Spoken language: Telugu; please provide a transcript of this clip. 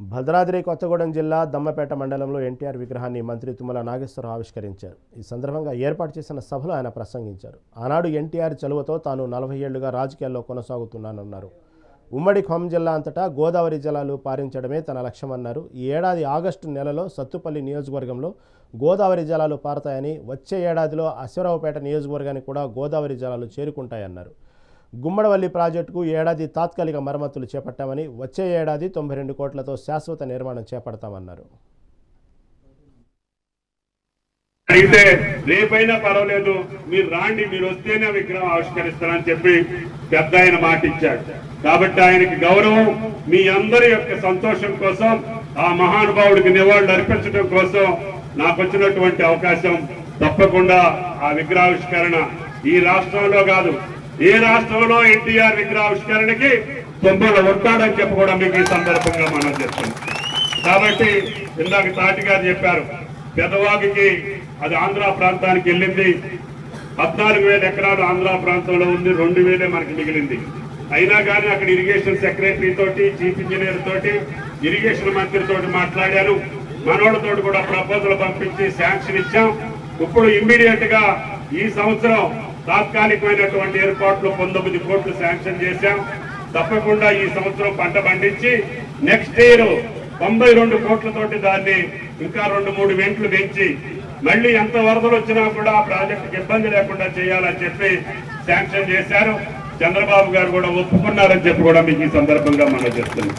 భద్రాద్రి కొత్తగూడెం జిల్లా దమ్మపేట మండలంలో ఎన్టీఆర్ విగ్రహాన్ని మంత్రి తుమ్మల నాగేశ్వరరావు ఆవిష్కరించారు. ఈ సందర్భంగా ఏర్పాటు చేసిన సభలో ఆయన ప్రసంగించారు. ఆనాడు ఎన్టీఆర్ చలువతో తాను నలభై ఏళ్ళుగా రాజకీయాల్లో కొనసాగుతున్నానన్నారు. ఉమ్మడి ఖమ్మం జిల్లా అంతటా గోదావరి జలాలు పారించడమే తన లక్ష్యమన్నారు. ఈ ఏడాది ఆగస్టు నెలలో సత్తుపల్లి నియోజకవర్గంలో గోదావరి జలాలు పారతాయని వచ్చే ఏడాదిలో అశ్వరావుపేట నియోజకవర్గానికి కూడా గోదావరి జలాలు చేరుకుంటాయన్నారు. గుమ్మడవల్లి ప్రాజెక్టుకు ఏడాది తాత్కాలిక మరమ్మతులు చేపట్టామని వచ్చే ఏడాది తొంభై రెండు కోట్లతో శాశ్వత నిర్మాణం చేపడతామన్నారు. అడిగితే రేపైనా పర్వాలేదు మీరు రాండి మీరు వస్తేనే విగ్రహం ఆవిష్కరిస్తానని చెప్పి పెద్ద ఆయన మాట ఇచ్చాడు కాబట్టి ఆయనకి గౌరవం మీ అందరి యొక్క సంతోషం కోసం ఆ మహానుభావుడికి నివాళులు అర్పించడం కోసం నాకు వచ్చినటువంటి అవకాశం తప్పకుండా ఆ విగ్రహావిష్కరణ ఈ రాష్ట్రంలో కాదు ఏ రాష్ట్రంలో ఎన్టీఆర్ విగ్రహావిష్కరణకి తొంభైలో వస్తాడని చెప్పి కూడా మీకు ఈ సందర్భంగా మనం చెప్తున్నాం కాబట్టి ఇందాక తాటి గారు చెప్పారు పెదవాగికి అది ఆంధ్ర ప్రాంతానికి వెళ్ళింది. పద్నాలుగు వేల ఎకరాలు ఆంధ్ర ప్రాంతంలో ఉంది రెండు వేలే మనకి మిగిలింది. అయినా కానీ అక్కడ ఇరిగేషన్ సెక్రటరీ తోటి చీఫ్ ఇంజనీర్ తోటి ఇరిగేషన్ మంత్రి తోటి మాట్లాడారు. మనోళ్ళతో కూడా ప్రపోజల్ పంపించి శాంక్షన్ ఇచ్చాం. ఇప్పుడు ఇమ్మీడియట్గా ఈ సంవత్సరం తాత్కాలికమైనటువంటి ఏర్పాట్లు పంతొమ్మిది కోట్లు శాంక్షన్ చేశాం. తప్పకుండా ఈ సంవత్సరం పంట పండించి నెక్స్ట్ ఇయర్ తొంభై రెండు కోట్లతోటి దాన్ని ఇంకా రెండు మూడు వెంట్లు పెంచి మళ్ళీ ఎంత వరదలు వచ్చినా కూడా ఆ ప్రాజెక్టుకి ఇబ్బంది లేకుండా చేయాలని చెప్పి శాంక్షన్ చేశారు. చంద్రబాబు గారు కూడా ఒప్పుకున్నారని చెప్పి కూడా మీకు ఈ సందర్భంగా మనం చెప్తున్నాం.